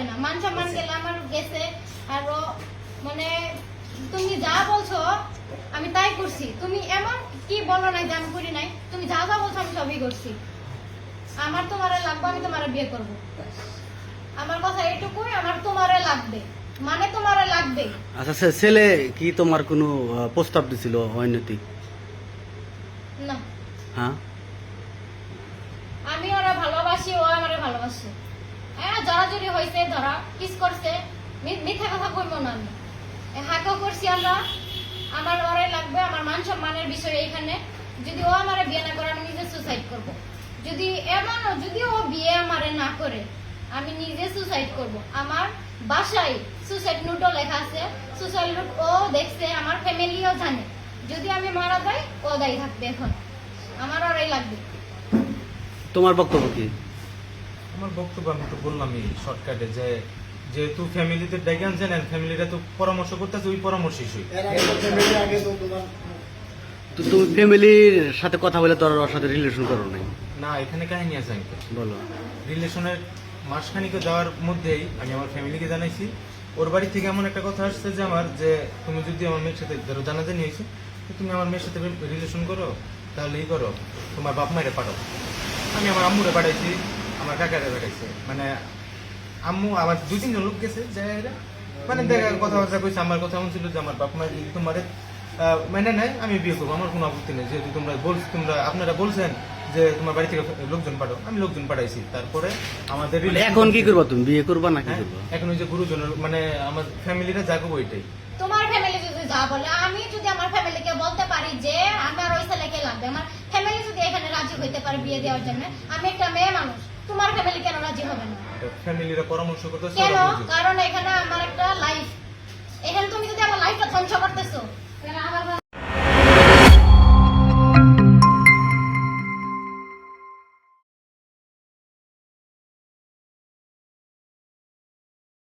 হবে না মান সম্মান গেলে আচ্ছা। আমার গেছে আরও মানে তুমি যা বলছো আমি তাই করছি। তুমি এমন কি বলো নাই যে আমি করি নাই তুমি যা যা বলছো আমি সবই করছি। আমার তোমার লাগবে আমি তোমার বিয়ে করব। আমার কথা এটুকুই আমার তোমার লাগবে। মানে তোমার লাগবে। আচ্ছা ছেলে কি তোমার কোনো প্রস্তাব দিছিল অন্যতি না। হ্যাঁ? আমি ওরা ভালোবাসি ও আমারে ভালোবাসে। হ্যাঁ জড়াজড়ি হয়েছে ধরা কিস করছে মিথ্যা কথা কইব না আমি হাঁকও করছি আমরা আমার ওরে লাগবে আমার মান সম্মানের বিষয় এইখানে। যদি ও আমারে বিয়ে না করে আমি নিজে সুসাইড করব। যদি এমনও যদি ও বিয়ে আমারে না করে আমি নিজে সুসাইড করব। আমার বাসায় সুসাইড নোটও লেখা আছে। সুসাইড নোট ও দেখছে আমার ফ্যামিলিও জানে। যদি আমি মারা যাই ও দায়ী থাকবে এখন। আমার ওরাই লাগবে। তোমার বক্তব্য কি? আমার বক্তব্য আমি তো বললাম বললামই শর্টকাটে যে যেহেতু ফ্যামিলিতে ডেকে আনছেন ফ্যামিলিটা তো পরামর্শ করতেছে ওই পরামর্শই সই। তো তুমি ফ্যামিলির সাথে কথা বলে তোর ওর সাথে রিলেশন করো নাই? না এখানে কাহিনী আছে আমি বলো। রিলেশনের মাসখানিকে যাওয়ার মধ্যেই আমি আমার ফ্যামিলিকে জানাইছি। ওর বাড়ি থেকে এমন একটা কথা আসছে যে আমার যে তুমি যদি আমার মেয়ের সাথে ধরো জানাজানি হয়েছে তুমি আমার মেয়ের সাথে রিলেশন করো তাহলে এই করো। তোমার বাপ মায়ের পাঠাও। আমি আমার আম্মুরে পাঠাইছি। আমার কাকারে পাঠাইছি মানে আম্মু আমার দুই তিনজন লোক গেছে যে মানে দেখা কথাবার্তা কইছে আমার কথা এমন ছিল যে আমার বাপ মা তোমার মানে নেয় আমি বিয়ে করব। আমার কোনো আপত্তি নেই যেহেতু তোমরা বল তোমরা আপনারা বলছেন যে তোমার বাড়ি থেকে লোকজন পাঠাও। আমি লোকজন পাঠাইছি। তারপরে আমাদের মানে এখন কি করবা তুমি? বিয়ে করবা না কি হ্যাঁ, করবা? এখন ওই যে গুরুজনের মানে আমার ফ্যামিলিরা যাব ওইটাই তোমার ফ্যামিলি যদি যা বলে আমি যদি আমার ফ্যামিলিকে বলতে পারি যে আমার ওই ছেলেকে লাগবে আমার ফ্যামিলি যদি এখানে রাজি হইতে পারে বিয়ে দেওয়ার জন্য আমি একটা মেয়ে মানুষ। তোমার ফ্যামিলি কেন? রাজি হবে না। ফ্যামিলিরা পরামর্শ করতেছে কেন? কারণ এখানে আমার একটা লাইফ এখানে তুমি যদি আমার লাইফটা ধ্বংস করতে